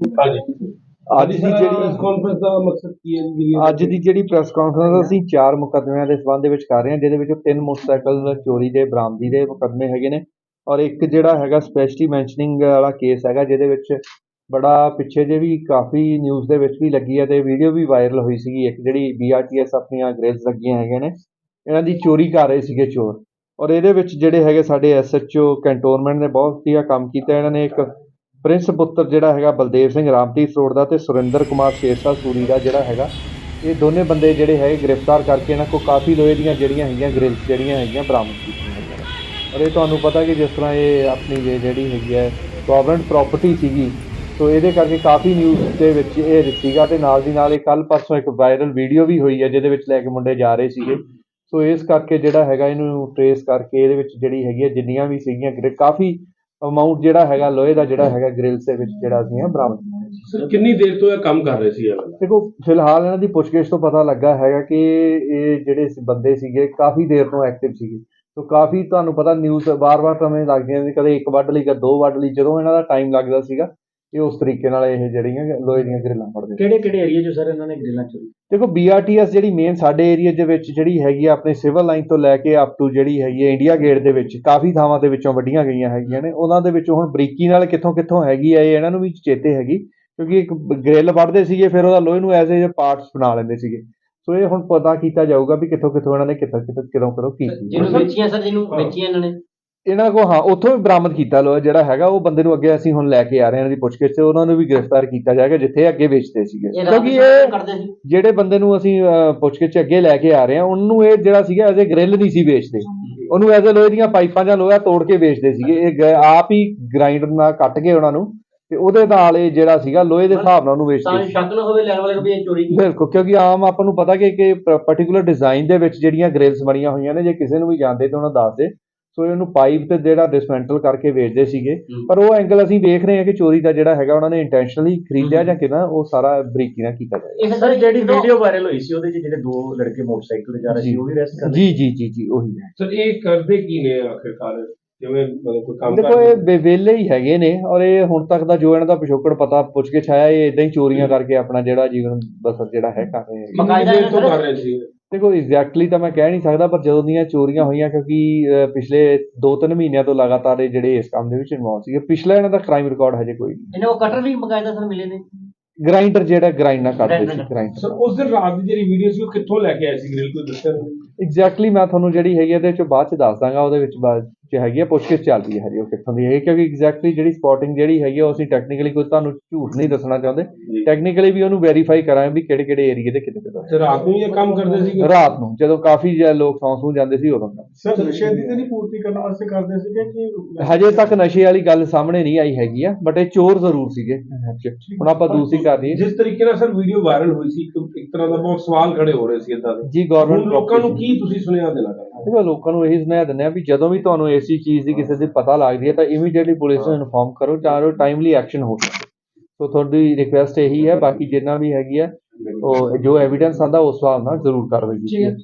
ਹਾਂਜੀ। ਅੱਜ ਦੀ ਜਿਹੜੀ ਕਾਨਫਰੰਸ ਦਾ ਮਕਸਦ ਕੀ ਹੈ ਜੀ? ਅੱਜ ਦੀ ਜਿਹੜੀ ਪ੍ਰੈਸ ਕਾਨਫਰੰਸ ਅਸੀਂ ਚਾਰ ਮੁਕੱਦਮਿਆਂ ਦੇ ਸੰਬੰਧ ਵਿੱਚ ਕਰ ਰਹੇ ਹਾਂ ਜਿਹਦੇ ਵਿੱਚੋਂ ਤਿੰਨ ਮੋਟਰਸਾਈਕਲ ਚੋਰੀ ਦੇ ਬਰਾਮਦੀ ਦੇ ਮੁਕੱਦਮੇ ਹੈਗੇ ਨੇ ਔਰ ਇੱਕ ਜਿਹੜਾ ਹੈਗਾ ਸਪੈਸ਼ਲੀ ਮੈਂਸ਼ਨਿੰਗ ਵਾਲਾ ਕੇਸ ਹੈਗਾ ਜਿਹਦੇ ਵਿੱਚ ਬੜਾ ਪਿੱਛੇ ਜੇ ਵੀ ਕਾਫੀ ਨਿਊਜ਼ ਦੇ ਵਿੱਚ ਵੀ ਲੱਗੀ ਹੈ ਤੇ ਵੀਡੀਓ ਵੀ ਵਾਇਰਲ ਹੋਈ ਸੀਗੀ ਇੱਕ ਜਿਹੜੀ ਬੀਆਰਟੀਐਸ ਆਪਣੀਆਂ ਗ੍ਰਿਲਸ ਲੱਗੀਆਂ ਹੈਗੀਆਂ ਨੇ ਇਹਨਾਂ ਦੀ ਚੋਰੀ ਕਰ ਰਹੇ ਸੀਗੇ ਚੋਰ ਔਰ ਇਹਦੇ ਵਿੱਚ ਜਿਹੜੇ ਹੈਗੇ ਸਾਡੇ ਐਸਐਚਓ ਕੰਟੋਨਮੈਂਟ ਨੇ ਬਹੁਤ ਵਧੀਆ ਕੰਮ ਕੀਤਾ ਇਹਨਾਂ ਨੇ ਇੱਕ ਪ੍ਰਿੰਸ ਪੁੱਤਰ ਜਿਹੜਾ ਹੈਗਾ ਬਲਦੇਵ ਸਿੰਘ ਰਾਮਤੀਰ ਰੋਡ ਦਾ ਤੇ ਸੁਰਿੰਦਰ ਕੁਮਾਰ ਸ਼ੇਰਸ਼ਾਹ ਸੂਰੀ ਦਾ ਜਿਹੜਾ ਹੈਗਾ, ਇਹ ਦੋਨੇ ਬੰਦੇ ਜਿਹੜੇ ਹੈਗੇ ਗ੍ਰਿਫਤਾਰ ਕਰਕੇ ਇਹਨਾਂ ਕੋਲ ਕਾਫੀ ਲੋਹੇ ਦੀਆਂ ਜਿਹੜੀਆਂ ਹੈਗੀਆਂ ਗ੍ਰਿਲਸ ਜਿਹੜੀਆਂ ਹੈਗੀਆਂ ਬਰਾਮਦ ਕੀਤੀਆਂ ਹੈਗੀਆਂ ਔਰ ਇਹ ਤੁਹਾਨੂੰ ਪਤਾ ਕਿ ਜਿਸ ਤਰ੍ਹਾਂ ਇਹ ਆਪਣੀ ਜੇ ਜਿਹੜੀ ਹੈਗੀ ਹੈ ਗਵਰਨਮੈਂਟ ਪ੍ਰਾਪਰਟੀ ਸੀਗੀ, ਸੋ ਇਹਦੇ ਕਰਕੇ ਕਾਫੀ ਨਿਊਜ਼ ਦੇ ਵਿੱਚ ਇਹ ਸੀਗਾ ਤੇ ਨਾਲ ਦੀ ਨਾਲ ਇਹ ਕੱਲ ਪਰਸੋਂ ਇੱਕ ਵਾਇਰਲ ਵੀਡੀਓ ਵੀ ਹੋਈ ਹੈ ਜਿਹਦੇ ਵਿੱਚ ਲੈ ਕੇ ਮੁੰਡੇ ਜਾ ਰਹੇ ਸੀਗੇ। ਸੋ ਇਸ ਕਰਕੇ ਜਿਹੜਾ ਹੈਗਾ ਇਹਨੂੰ ਟਰੇਸ ਕਰਕੇ ਇਹਦੇ ਵਿੱਚ ਜਿਹੜੀ ਹੈਗੀ ਹੈ ਜਿੰਨੀਆਂ ਵੀ ਸੀਗੀਆਂ ਗ੍ਰਿਲ ਕਾਫੀ ਅਮਾਉਂਟ ਜਿਹੜਾ ਹੈਗਾ ਲੋਹੇ ਦਾ ਜਿਹੜਾ ਹੈਗਾ ਗ੍ਰਿਲਸ ਦੇ ਵਿੱਚ ਜਿਹੜਾ ਅਸੀਂ ਬਰਾਮਦ। ਸਰ ਕਿੰਨੀ ਦੇਰ ਤੋਂ ਇਹ ਕੰਮ ਕਰ ਰਹੇ ਸੀ ਇਹ ਦੇਖੋ ਫਿਲਹਾਲ ਇਹਨਾਂ ਦੀ ਪੁੱਛਗਿੱਛ ਤੋਂ ਪਤਾ ਲੱਗਾ ਹੈਗਾ ਕਿ ਇਹ ਜਿਹੜੇ ਬੰਦੇ ਸੀਗੇ ਕਾਫੀ ਦੇਰ ਤੋਂ ਐਕਟਿਵ ਸੀਗੇ ਸੋ ਕਾਫੀ ਤੁਹਾਨੂੰ ਪਤਾ ਨਿਊਜ਼ ਵਾਰ-ਵਾਰ ਸਮੇਂ ਲੱਗਦੀਆਂ ਸੀ ਕਦੇ ਇੱਕ ਵੱਢ ਲਈ ਕਦੇ ਦੋ ਵੱਢ ਲਈ ਜਦੋਂ ਇਹਨਾਂ ਦਾ ਟਾਈਮ ਲੱਗਦਾ ਸੀਗਾ ਇਹ ਉਸ ਤਰੀਕੇ ਨਾਲ ਇਹ ਜਿਹੜੀਆਂ ਲੋਹੇ ਦੀਆਂ ਗ੍ਰਿਲਾਂ ਫੜਦੇ। ਕਿਹੜੇ ਕਿਹੜੇ ਏਰੀਆ 'ਚ ਸਰ ਇਹਨਾਂ ਨੇ ਗ੍ਰਿਲਾਂ ਚੋਰੀ? ਦੇਖੋ ਬੀਆਰਟੀਐਸ ਜਿਹੜੀ ਮੇਨ ਸਾਡੇ ਏਰੀਆ ਦੇ ਵਿੱਚ ਜਿਹੜੀ ਹੈਗੀ ਆ ਆਪਣੇ ਸਿਵਲ ਲਾਈਨ ਤੋਂ ਲੈ ਕੇ ਅਪ ਟੂ ਜਿਹੜੀ ਹੈਗੀ ਹੈ ਇੰਡੀਆ ਗੇਟ ਦੇ ਵਿੱਚ ਕਾਫੀ ਥਾਵਾਂ ਦੇ ਵਿੱਚੋਂ ਵੱਡੀਆਂ ਗਈਆਂ ਹੈਗੀਆਂ ਨੇ। ਉਹਨਾਂ ਦੇ ਵਿੱਚੋਂ ਹੁਣ ਬਰੀਕੀ ਨਾਲ ਕਿੱਥੋਂ ਕਿੱਥੋਂ ਹੈਗੀ ਆ ਇਹ ਇਹਨਾਂ ਨੂੰ ਵੀ ਚੇਤੇ ਹੈਗੀ ਕਿਉਂਕਿ ਇੱਕ ਗ੍ਰਿਲ ਵੱਢਦੇ ਸੀਗੇ ਫਿਰ ਉਹਦਾ ਲੋਹੇ ਨੂੰ ਐਜ਼ ਏ ਪਾਰਟਸ ਬਣਾ ਲੈਂਦੇ ਸੀਗੇ। ਸੋ ਇਹ ਹੁਣ ਪਤਾ ਕੀਤਾ ਜਾਊਗਾ ਵੀ ਕਿੱਥੋਂ ਕਿੱਥੋਂ ਇਹਨਾਂ ਨੇ ਕਿੱਥੋਂ ਕਿੱਥੋਂ ਕਿਦੋਂ ਕਦੋਂ ਕੀਤੀ। ਜਿਹਨੂੰ ਵੇਚੀਆਂ ਸਰ ਜਿਹਨੂੰ ਵੇਚੀਆਂ ਇਹਨਾਂ ਨੇ। ਇਹਨਾਂ ਕੋ ਹਾਂ ਉੱਥੋਂ ਵੀ ਬਰਾਮਦ ਕੀਤਾ ਲੋਹਾ ਜਿਹੜਾ ਹੈਗਾ ਉਹ ਬੰਦੇ ਨੂੰ ਅੱਗੇ ਅਸੀਂ ਹੁਣ ਲੈ ਕੇ ਆ ਰਹੇ ਹਾਂ ਦੀ ਪੁੱਛਗਿੱਛ ਤੇ ਉਹਨਾਂ ਨੂੰ ਵੀ ਗ੍ਰਿਫਤਾਰ ਕੀਤਾ ਜਾਏਗਾ ਜਿੱਥੇ ਅੱਗੇ ਵੇਚਦੇ ਸੀਗੇ। ਕਿਉਂਕਿ ਇਹ ਜਿਹੜੇ ਬੰਦੇ ਨੂੰ ਅਸੀਂ ਪੁੱਛਗਿੱਛ ਅੱਗੇ ਲੈ ਕੇ ਆ ਰਹੇ ਹਾਂ ਉਹਨੂੰ ਇਹ ਜਿਹੜਾ ਸੀਗਾ ਐਜ਼ ਅ ਗ੍ਰਿਲ ਨਹੀਂ ਸੀ ਵੇਚਦੇ। ਉਹਨੂੰ ਐਜ਼ ਅ ਲੋਹੇ ਦੀਆਂ ਪਾਈਪਾਂ ਜਾਂ ਲੋਹਾ ਤੋੜ ਕੇ ਵੇਚਦੇ ਸੀਗੇ। ਇਹ ਆਪ ਹੀ ਗ੍ਰਾਈਂਡਰ ਨਾਲ ਕੱਟ ਕੇ ਉਹਨਾਂ ਨੂੰ ਤੇ ਉਹਦੇ ਨਾਲ ਇਹ ਜਿਹੜਾ ਸੀਗਾ ਲੋਹੇ ਦੇ ਹਿਸਾਬ ਨਾਲ ਉਹਨੂੰ ਤਾਂ ਵੇਚਦੇ ਸੀ ਸ਼ੱਕ ਨਾ ਹੋਵੇ ਲੈਣ ਵਾਲੇ ਨੂੰ ਵੀ ਇਹ ਚੋਰੀ ਕੀਤੀ। ਬਿਲਕੁਲ ਕਿਉਂਕਿ ਆਮ ਆਪਾਂ ਨੂੰ ਪਤਾ ਕਿ ਕਿ ਪਾਰਟਿਕੂਲਰ ਡਿਜ਼ਾਈਨ ਦੇ ਵਿੱਚ ਜਿਹੜੀਆਂ ਗ੍ਰਿਲਸ ਬਣੀਆਂ ਹੋਈਆਂ ਨੇ ਜੇ ਕਿਸੇ ਨੂੰ ਵੀ ਜਾਣਦੇ ਤਾਂ ਉਹਨਾਂ ਦੱਸ ਦੇ। ਸੋ ਇਹਨੂੰ ਪਾਈਪ ਤੇ ਜਿਹੜਾ ਡਿਸਮੈਂਟਲ ਕਰਕੇ ਵੇਚਦੇ ਸੀਗੇ। ਹੂੰ। ਪਰ ਉਹ ਐਂਗਲ ਅਸੀਂ ਵੇਖ ਰਹੇ ਹਾਂ ਕਿ ਚੋਰੀ ਦਾ ਜਿਹੜਾ ਹੈਗਾ ਉਹਨਾਂ ਨੇ ਇੰਟੈਂਸ਼ਨਲੀ ਖਰੀਦਿਆ ਜਾਂ ਕਿਦਾਂ ਉਹ ਸਾਰਾ ਬਰੀਕੀ ਨਾਲ ਕੀਤਾ ਜਾਏਗਾ। ਇਹ ਸਰ ਜਿਹੜੀ ਵੀਡੀਓ ਵਾਇਰਲ ਹੋਈ ਸੀ ਉਹਦੇ 'ਚ ਜਿਹੜੇ ਦੋ ਲੜਕੇ ਮੋਟਰਸਾਈਕਲ ਤੇ ਜਾ ਰਹੇ। ਸੀ ਉਹ ਵੀ ਰੈਸਟ ਕਰ ਜੀ ਜੀ ਜੀ ਜੀ ਉਹੀ ਹੈ। ਸਰ ਇਹ ਕਰਦੇ ਕੀ ਨੇ ਆਖਿਰਕਾਰ? ਜਿਵੇਂ ਮਤਲਬ ਕੋਈ ਕੰਮ ਦੇਖੋ ਇਹ ਵਿਹਲੇ ਹੀ ਹੈਗੇ ਨੇ ਔਰ ਇਹ ਹੁਣ ਤੱਕ ਦਾ ਜੋ ਇਹਨਾਂ ਦਾ ਪਿਛੋਕੜ ਪਤਾ ਪੁੱਛ ਕੇ ਛਾਇਆ ਇਹ ਇਦਾਂ ਹੀ ਚੋਰੀਆਂ ਕਰਕੇ ਆਪਣਾ ਜਿਹੜਾ ਜੀਵਨ ਬਸਰ ਜਿਹੜਾ ਹੈ ਕਰ ਰਹੇ ਹੈਗੇ ਕਿੰਨੀ ਦੇਰ ਤੋਂ ਕਰ ਰਹੇ ਸੀ? ਦੇਖੋ ਐਗਜ਼ੈਕਟਲੀ ਤਾਂ ਮੈਂ ਕਹਿ ਨਹੀਂ ਸਕਦਾ ਪਰ ਜਦੋਂ ਦੀਆਂ ਚੋਰੀਆਂ ਹੋਈਆਂ ਕਿਉਂਕਿ ਪਿਛਲੇ 2-3 ਮਹੀਨਿਆਂ ਤੋਂ ਲਗਾਤਾਰ ਇਹ ਜਿਹੜੇ ਇਸ ਕੰਮ ਦੇ ਵਿੱਚ ਇਨਵੋਲਵ ਸੀਗੇ ਪਿਛਲਾ ਇਹਨਾਂ ਦਾ ਕ੍ਰਾਈਮ ਰਿਕਾਰਡ ਹਜੇ ਕੋਈ ਨਹੀਂ। ਇਹਨੇ ਉਹ ਕਟਰ ਵੀ ਬਕਾਇਦਾ ਸਰ ਮਿਲੇ ਨੇ। ਗ੍ਰਾਈਂਡਰ ਜਿਹੜਾ ਗ੍ਰਾਈਂਡ ਨਾ ਕਰਦੇ ਸੀ। ਗ੍ਰਾਈਂਡਰ ਸਰ ਉਸ ਦਿਨ ਰਾਤ ਦੀ ਜਿਹੜੀ ਵੀਡੀਓ ਸੀ ਉਹ ਕਿੱਥੋਂ ਲੈ ਕੇ ਆਏ ਸੀ? ਗ੍ਰਿਲ ਕੋਈ ਦੱਸਿਆ? ਨਹੀਂ? ਐਗਜ਼ੈਕਟਲੀ ਮੈਂ ਤੁਹਾਨੂੰ ਜਿਹੜੀ ਹੈਗੀ ਇਹਦੇ ਵਿੱਚ ਬਾਅਦ ਚ ਦੱਸ ਦਾਂਗਾ ਉਹਦੇ ਵਿੱਚ ਬਾਅਦ ਚ ਹੈਗੀ ਆ ਪੁੱਛਗਿੱਛ ਚੱਲ ਰਹੀ ਹੈ ਹਜੇ ਉਹ ਕਿੱਥੋਂ ਦੀ ਹੈ। ਕਿਉਂਕਿ ਐਗਜ਼ੈਕਟਲੀ ਜਿਹੜੀ ਸਪੌਟਿੰਗ ਜਿਹੜੀ ਹੈਗੀ ਆ ਉਹ ਅਸੀਂ ਟੈਕਨੀਕਲੀ ਕੋਈ ਤੁਹਾਨੂੰ ਝੂਠ ਨਹੀਂ ਦੱਸਣਾ ਚਾਹੁੰਦੇ। ਟੈਕਨੀਕਲੀ ਵੀ ਉਹਨੂੰ ਵੈਰੀਫਾਈ ਕਰਾਂਗੇ ਵੀ ਕਿਹੜੇ ਕਿਹੜੇ ਏਰੀਏ ਤੇ ਕਿਤੇ ਕਿਤੇ ਰਾਤ ਨੂੰ ਇਹ ਕੰਮ ਕਰਦੇ ਸੀ ਰਾਤ ਨੂੰ ਜਦੋਂ ਕਾਫੀ ਜ਼ਿਆਦਾ ਲੋਕ ਸੌਂ ਸੂ ਜਾਂਦੇ ਸੀ ਉਦੋਂ ਸਰ ਨਸ਼ੇ ਦੀ ਤਾਂ ਨਹੀਂ ਪੂਰਤੀ ਕਰਨ ਵਾਸਤੇ ਕਰਦੇ ਸੀਗੇ ਕਿ ਹਜੇ ਤੱਕ ਨਸ਼ੇ ਵਾਲੀ ਗੱਲ ਸਾਹਮਣੇ ਨਹੀਂ ਆਈ ਹੈਗੀ ਆ ਬਟ ਇਹ ਚੋਰ ਜ਼ਰੂਰ ਸੀਗੇ। ਹੁਣ ਆਪਾਂ ਦੂਸਰੀ ਕਰ ਦਈਏ ਜਿਸ ਤਰੀਕੇ ਨਾਲ ਸਰ ਵੀਡੀਓ ਵਾਇਰਲ ਹੋਈ ਸੀ ਇੱਕ ਤਰ੍ਹਾਂ ਦਾ ਬਹੁਤ ਸਵਾਲ ਖੜੇ ਹੋ ਰਹੇ ਸੀ ਇਦਾਂ ਦੇ। ਜੀ ਗਵਰਨਮੈਂਟ ਲੋਕਾਂ ਨੂੰ ਕੀ ਤੁਸੀਂ ਸੁਨੇਹਾ ਦੇਣਾ ਚਾਹੁੰਦੇ ਹੋ? ਲੋਕਾਂ ਨੂੰ ਇਹੀ ਸੁਨੇਹਾ ਦਿੰਦੇ ਆ ਵੀ ਜਦੋਂ ਵੀ ਤੁਹਾਨੂੰ ਐਸੀ ਚੀਜ਼ ਦੀ ਕਿਸੇ ਦੀ ਪਤਾ ਲੱਗਦੀ ਹੈ ਤਾਂ ਇਮੀਡੀਏਟਲੀ ਪੁਲਿਸ ਨੂੰ ਇਨਫੋਰਮ ਕਰੋ ਤਾਂ ਜੋ ਟਾਈਮਲੀ ਐਕਸ਼ਨ ਹੋ ਸਕੇ। ਸੋ ਤੁਹਾਡੀ ਰਿਕੁਐਸਟ ਇਹੀ ਹੈ ਬਾਕੀ ਜਿੰਨਾ ਵੀ ਹੈਗੀ ਆ ਉਹ ਜੋ ਐਵੀਡੈਂਸ ਆਂਦਾ ਉਸ ਹਿਸਾਬ ਨਾਲ ਜ਼ਰੂਰ ਕਾਰਵਾਈ ਕੀਤੀ